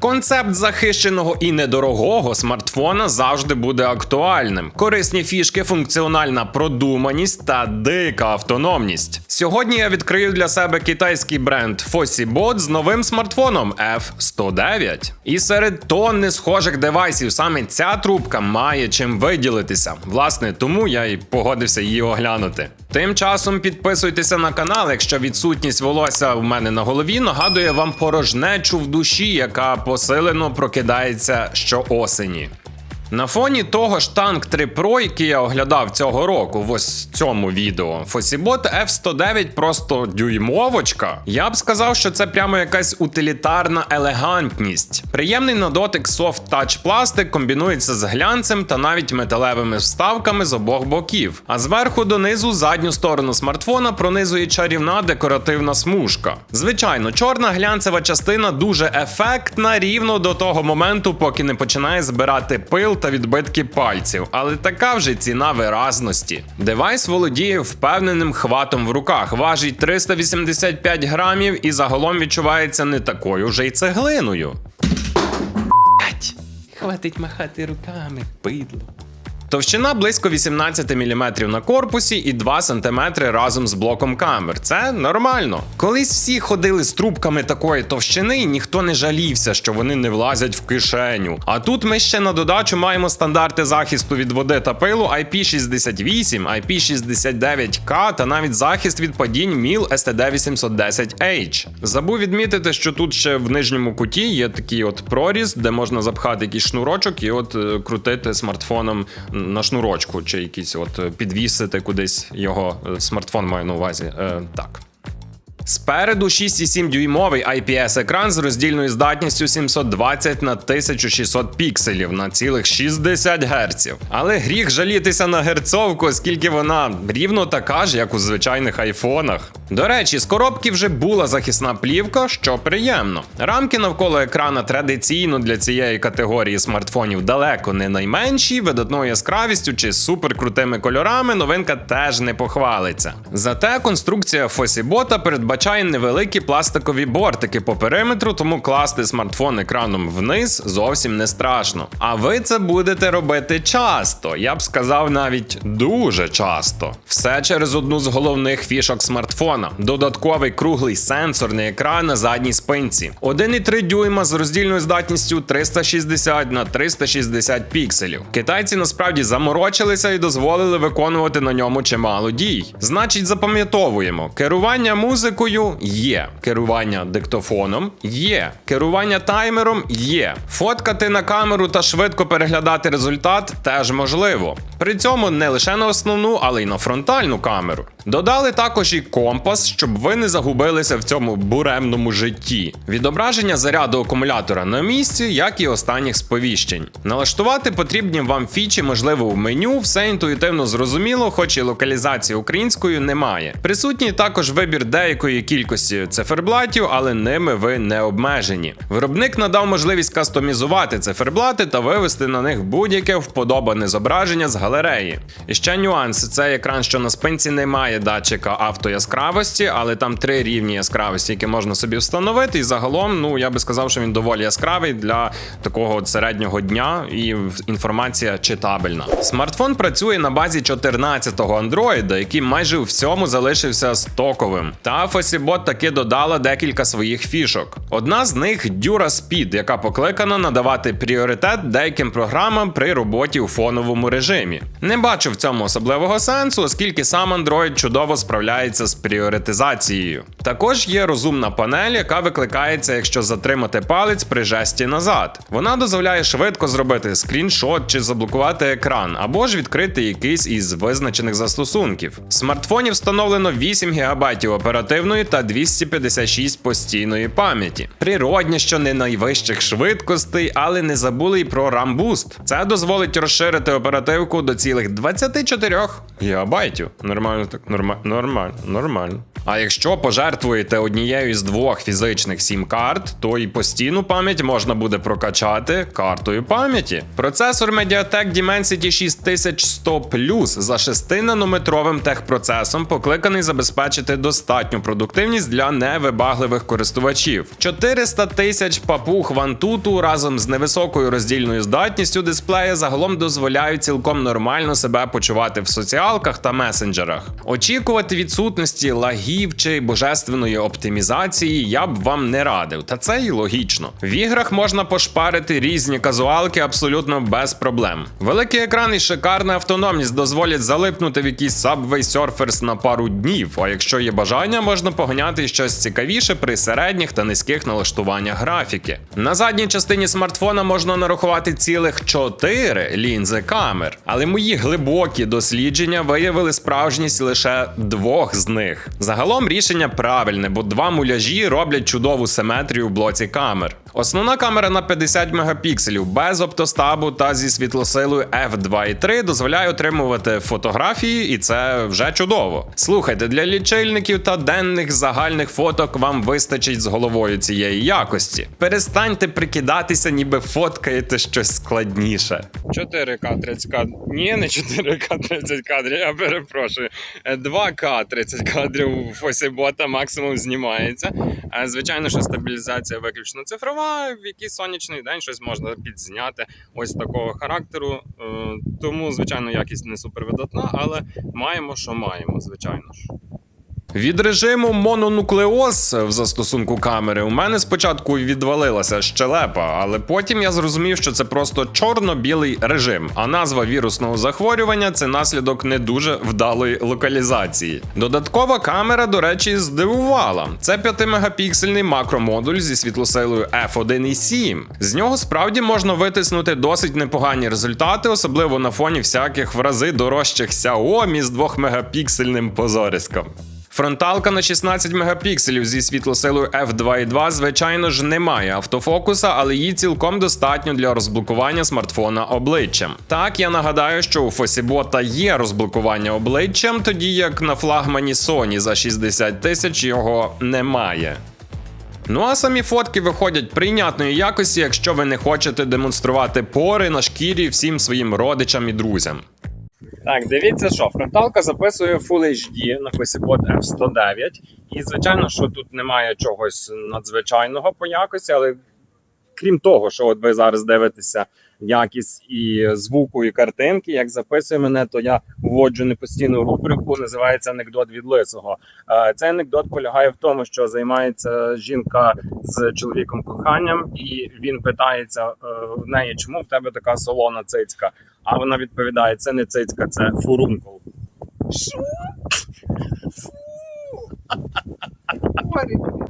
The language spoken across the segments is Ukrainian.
Концепт захищеного і недорогого смартфона завжди буде актуальним. Корисні фішки, функціональна продуманість та дика автономність. Сьогодні я відкрию для себе китайський бренд Fossibot з новим смартфоном F109. І серед тонни схожих девайсів саме ця трубка має чим виділитися. Власне, тому я й погодився її оглянути. Тим часом підписуйтеся на канал, якщо відсутність волосся в мене на голові нагадує вам порожнечу в душі, яка посилено прокидається щоосені. На фоні того ж танк 3 Pro, який я оглядав цього року, в ось цьому відео, Fossibot F109 просто дюймовочка. Я б сказав, що це прямо якась утилітарна елегантність. Приємний на дотик soft touch пластик комбінується з глянцем та навіть металевими вставками з обох боків. А зверху донизу задню сторону смартфона пронизує чарівна декоративна смужка. Звичайно, чорна глянцева частина дуже ефектна рівно до того моменту, поки не починає збирати пил та відбитки пальців, але така вже ціна виразності. Девайс володіє впевненим хватом в руках, важить 385 грамів і загалом відчувається не такою вже й цеглиною. Хватить махати руками, бидло. Товщина близько 18 мм на корпусі і 2 см разом з блоком камер. Це нормально. Колись всі ходили з трубками такої товщини, і ніхто не жалівся, що вони не влазять в кишеню. А тут ми ще на додачу маємо стандарти захисту від води та пилу IP68, IP69K та навіть захист від падінь MIL STD810H. Забув відмітити, що тут ще в нижньому куті є такий от проріз, де можна запхати якийсь шнурочок і от е, крутити смартфоном на шнурочку, чи якийсь от е, підвісити кудись його е, смартфон маю на увазі. Е, так. Спереду 6,7 дюймовий IPS екран з роздільною здатністю 720 на 1600 пікселів на цілих 60 Гц. Але гріх жалітися на герцовку, оскільки вона рівно така ж, як у звичайних айфонах. До речі, з коробки вже була захисна плівка, що приємно. Рамки навколо екрана традиційно для цієї категорії смартфонів далеко не найменші, видатною яскравістю чи суперкрутими кольорами новинка теж не похвалиться. Зате конструкція Фосібота передбачає невеликі пластикові бортики по периметру, тому класти смартфон екраном вниз зовсім не страшно. А ви це будете робити часто, я б сказав навіть дуже часто. Все через одну з головних фішок смартфона: додатковий круглий сенсорний екран на задній спинці. 1,3 дюйма з роздільною здатністю 360 на 360 пікселів. Китайці насправді заморочилися і дозволили виконувати на ньому чимало дій. Значить, запам'ятовуємо, керування музикою є, керування диктофоном є, керування таймером є. Фоткати на камеру та швидко переглядати результат теж можливо. При цьому не лише на основну, але й на фронтальну камеру. Додали також і компас, щоб ви не загубилися в цьому буремному житті. Відображення заряду акумулятора на місці, як і останніх сповіщень. Налаштувати потрібні вам фічі, можливо, в меню, все інтуїтивно зрозуміло, хоч і локалізації українською немає. Присутній також вибір деякої кількості циферблатів, але ними ви не обмежені. Виробник надав можливість кастомізувати циферблати та вивести на них будь-яке вподобане зображення з галереї. І ще нюанс: цей екран, що на спинці не має датчика автояскравості, але там три рівні яскравості, які можна собі встановити. І загалом, ну я би сказав, що він доволі яскравий для такого середнього дня, і інформація читабельна. Смартфон працює на базі 14-го Android, який майже у всьому залишився стоковим. Та Fossibot таки додала декілька своїх фішок. Одна з них Dura Speed, яка покликана надавати пріоритет деяким програмам при роботі у фоновому режимі. Не бачу в цьому особливого сенсу, оскільки сам Android чудово справляється з пріоритизацією. Також є розумна панель, яка викликається, якщо затримати палець при жесті назад. Вона дозволяє швидко зробити скріншот чи заблокувати екран, або ж відкрити якийсь із визначених застосунків. В смартфоні встановлено 8 ГБ оперативної та 256 постійної пам'яті. Природня, що не найвищих швидкостей, але не забули й про RAM Boost. Це дозволить розширити оперативку до цілих 24 гігабайтів. Нормально так, нормально, нормально, нормально. А якщо пожертвуєте однією з двох фізичних сім-карт, то і постійну пам'ять можна буде прокачати картою пам'яті. Процесор Mediatek Dimensity 6100 Plus за 6-нанометровим техпроцесом покликаний забезпечити достатню продуктивність для невибагливих користувачів. 400 тисяч папуг вантуту разом з невисокою роздільною здатністю дисплея загалом дозволяють цілком нормально себе почувати в соціалках та месенджерах. Очікувати відсутності лагів чи божественної оптимізації я б вам не радив, та це і логічно. В іграх можна пошпарити різні казуалки абсолютно без проблем. Великий екран і шикарна автономність дозволять залипнути в якийсь Subway Surfers на пару днів. А якщо є бажання, можна поганяти щось цікавіше при середніх та низьких налаштуваннях графіки. На задній частині смартфона можна нарахувати цілих 4 лінзи камер, але мої глибокі дослідження виявили справжність лише двох з них. Загалом рішення правильне, бо два муляжі роблять чудову симетрію в блоці камер. Основна камера на 50 мегапікселів без оптостабу та зі світлосилою f2.3 дозволяє отримувати фотографії, і це вже чудово. Слухайте, для лічильників та денних загальних фоток вам вистачить з головою цієї якості. Перестаньте прикидатися, ніби фоткаєте щось складніше. 4К 30 кадрів. Ні, не 4К 30 кадрів, я перепрошую. 2К 30 кадрів фосібота максимум знімається. Е, Звичайно, що стабілізація виключно цифрова. В якийсь сонячний день щось можна підзняти ось такого характеру. Е, Тому, звичайно, якість не супервидатна, але маємо, що маємо, звичайно ж. Від режиму мононуклеоз в застосунку камери у мене спочатку відвалилася щелепа, але потім я зрозумів, що це просто чорно-білий режим, а назва вірусного захворювання це наслідок не дуже вдалої локалізації. Додаткова камера, до речі, здивувала. Це 5-мегапіксельний макромодуль зі світлосилою f1.7. З нього справді можна витиснути досить непогані результати, особливо на фоні всяких в рази дорожчих Xiaomi з 2-мегапіксельним позориском. Фронталка на 16 мегапікселів зі світлосилою f2.2, звичайно ж, не має автофокуса, але її цілком достатньо для розблокування смартфона обличчям. Так, я нагадаю, що у Фосібота є розблокування обличчям, тоді як на флагмані Sony за 60 тисяч його немає. Ну а самі фотки виходять прийнятної якості, якщо ви не хочете демонструвати пори на шкірі всім своїм родичам і друзям. Так, дивіться, що фронталка записує Full HD на Фосібот F109. І звичайно, що тут немає чогось надзвичайного по якості, але крім того, що от ви зараз дивитеся якість і звуку, і картинки, як записує мене, то я вводжу непостійну рубрику, називається анекдот від лисого. Е, Цей анекдот полягає в тому, що займається жінка з чоловіком коханням, і він питається е, в неї, чому в тебе така солона цицька. А вона відповідає: це не цицька, це фурункул. Що?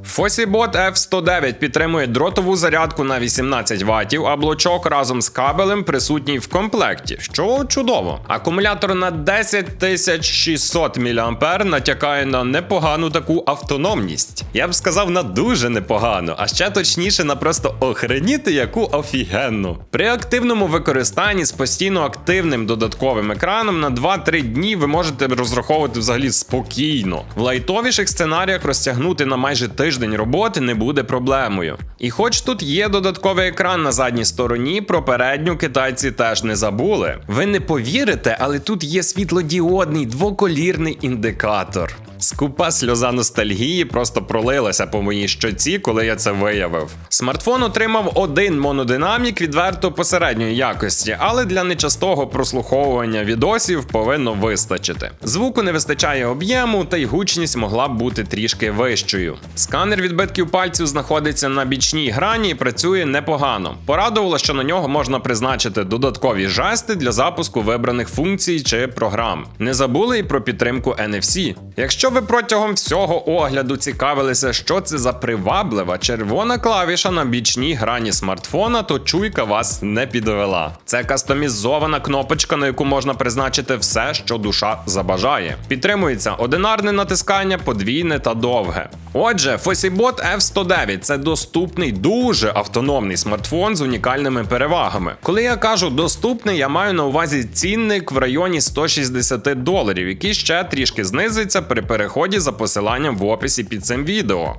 Фосібот F109 підтримує дротову зарядку на 18 Вт, а блочок разом з кабелем присутній в комплекті, що чудово. Акумулятор на 10600 мА натякає на непогану таку автономність. Я б сказав на дуже непогану, а ще точніше на просто охреніти яку офігенну. При активному використанні з постійно активним додатковим екраном на 2-3 дні ви можете розраховувати взагалі спокійно. В лайтовіших сценаріях розтягнути на майже тиждень роботи не буде проблемою. І хоч тут є додатковий екран на задній стороні, про передню китайці теж не забули. Ви не повірите, але тут є світлодіодний двоколірний індикатор. Скупа сльоза ностальгії просто пролилася по моїй щоці, коли я це виявив. Смартфон отримав один монодинамік відверто посередньої якості, але для нечастого прослуховування відосів повинно вистачити. Звуку не вистачає об'єму, та й гучність могла б бути трішки вищою. Сканер відбитків пальців знаходиться на бічній грані і працює непогано. Порадувало, що на нього можна призначити додаткові жести для запуску вибраних функцій чи програм. Не забули і про підтримку NFC. Якщо Якщо ви протягом всього огляду цікавилися, що це за приваблива червона клавіша на бічній грані смартфона, то чуйка вас не підвела. Це кастомізована кнопочка, на яку можна призначити все, що душа забажає. Підтримується одинарне натискання, подвійне та довге. Отже, Fosibot F109 це доступний, дуже автономний смартфон з унікальними перевагами. Коли я кажу доступний, я маю на увазі цінник в районі 160 доларів, який ще трішки знизиться при переході за посиланням в описі під цим відео.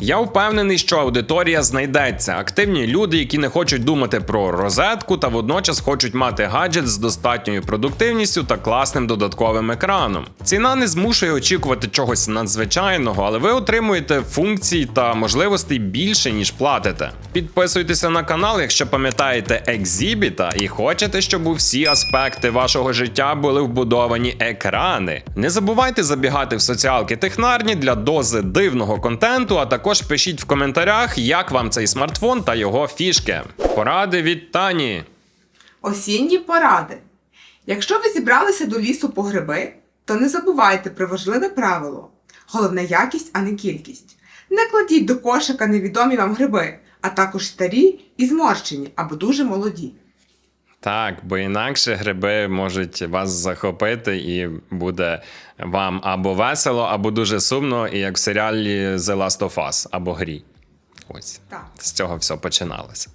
Я впевнений, що аудиторія знайдеться. Активні люди, які не хочуть думати про розетку та водночас хочуть мати гаджет з достатньою продуктивністю та класним додатковим екраном. Ціна не змушує очікувати чогось надзвичайного, але ви отримуєте функцій та можливостей більше, ніж платите. Підписуйтеся на канал, якщо пам'ятаєте екзібіта і хочете, щоб у всі аспекти вашого життя були вбудовані екрани. Не забувайте забігати в соціалки технарні для дози дивного контенту, а також пишіть в коментарях, як вам цей смартфон та його фішки. Поради від Тані. Осінні поради. Якщо ви зібралися до лісу по гриби, то не забувайте про важливе правило: головна якість, а не кількість. Не кладіть до кошика невідомі вам гриби, а також старі і зморщені або дуже молоді. Так, бо інакше гриби можуть вас захопити, і буде вам або весело, або дуже сумно, і як в серіалі The Last of Us, або грі. Ось Так. з цього все починалося.